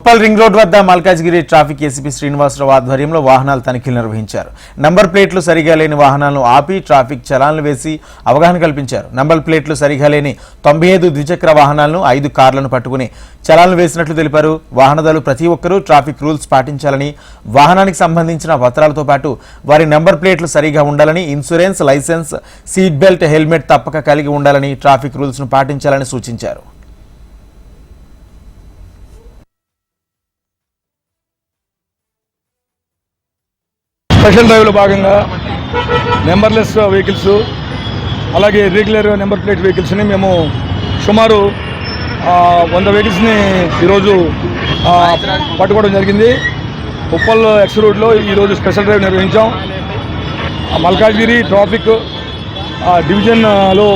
Uppal ring road వద్ద Malkajgiri traffic ACP Srinivasarao ఆధ్వర్యంలో వాహనాల తనిఖీలు నిర్వహించారు. నంబర్ ప్లేట్లు సరిగా లేని వాహనాలను ఆపి ట్రాఫిక్ చలాన్లు వేసి అవగాహన కల్పించారు. నంబర్ ప్లేట్లు సరిగా లేని తొంభై ఐదు ద్విచక్ర వాహనాలను ఐదు కార్లను పట్టుకుని చలాన్లు వేసినట్లు తెలిపారు. వాహనదారులు ప్రతి ఒక్కరూ ట్రాఫిక్ రూల్స్ పాటించాలని వాహనానికి సంబంధించిన పత్రాలతో పాటు వారి నంబర్ ప్లేట్లు సరిగా ఉండాలని insurance licence seat belt helmet తప్పక కలిగి ఉండాలని ట్రాఫిక్ రూల్స్ను పాటించాలని సూచించారు. స్పెషల్ డ్రైవ్లో భాగంగా నెంబర్లెస్ వెహికల్స్ అలాగే రెగ్యులర్ నెంబర్ ప్లేట్ వెహికల్స్ని మేము సుమారు వంద వెహికల్స్ని ఈరోజు పట్టుకోవడం జరిగింది. ఉప్పల్ ఎక్స్ రోడ్లో ఈరోజు స్పెషల్ డ్రైవ్ నిర్వహించాం. ఆ, మల్కాజ్గిరి ట్రాఫిక్ ఆ, డివిజన్లో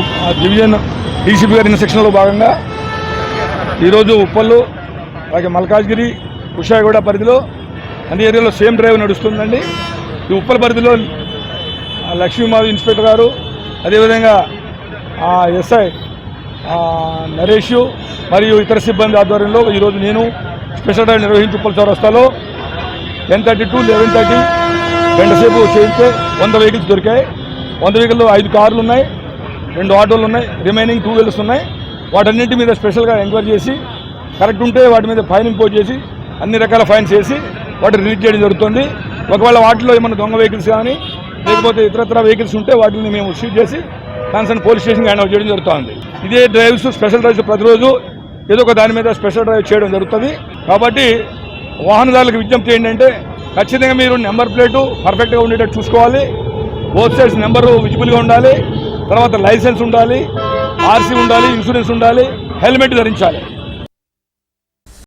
డివిజన్ డీసీపీ గారి ఇన్సెక్షన్లో భాగంగా ఈరోజు ఉప్పల్లు అలాగే మల్కాజ్గిరి కుషాయిగూడ పరిధిలో అన్ని ఏరియాలో సేమ్ డ్రైవ్ నడుస్తుందండి. ఈ ఉప్పల పరిధిలో ఆ, లక్ష్మీమాధవ్ ఇన్స్పెక్టర్ గారు అదేవిధంగా ఎస్ఐ నరేష్ మరియు ఇతర సిబ్బంది ఆధ్వర్యంలో ఈరోజు నేను స్పెషల్ డ్రైవ్ నిర్వహించి ఉప్పల చౌరస్తాలో ten thirty to eleven thirty గంట సేపు చేయిస్తే వంద వెహికల్స్ దొరికాయి. వంద వెహికల్లో ఐదు కార్లు ఉన్నాయి రెండు ఆటోలు ఉన్నాయి రిమైనింగ్ టూ వీలర్స్ ఉన్నాయి. వాటన్నింటి మీద స్పెషల్గా ఎంక్వైరీ చేసి కరెక్ట్ ఉంటే వాటి మీద ఫైన్ ఇంపోజ్ చేసి అన్ని రకాల ఫైన్స్ వేసి వాటిని రిలీజ్ చేయడం జరుగుతుంది. ఒకవేళ వాటిలో ఏమైనా దొంగ వెహికల్స్ కానీ లేకపోతే ఇతరత్ర వెహికల్స్ ఉంటే వాటిని మేము షీట్ చేసి కన్సర్న్ పోలీస్ స్టేషన్కి హ్యాండ్ చేయడం జరుగుతుంది. ఇదే డ్రైవ్స్ స్పెషల్ డ్రైవ్స్ ప్రతిరోజు ఏదో ఒక దాని మీద స్పెషల్ డ్రైవ్ చేయడం జరుగుతుంది. కాబట్టి వాహనదారులకు విజ్ఞప్తి ఏంటంటే ఖచ్చితంగా మీరు నెంబర్ ప్లేటు పర్ఫెక్ట్గా ఉండేటట్టు చూసుకోవాలి. బోత్ సైడ్స్ నెంబరు విజిబుల్గా ఉండాలి. తర్వాత లైసెన్స్ ఉండాలి. ఆర్సీ ఉండాలి ఇన్సూరెన్స్ ఉండాలి. హెల్మెట్ ధరించాలి.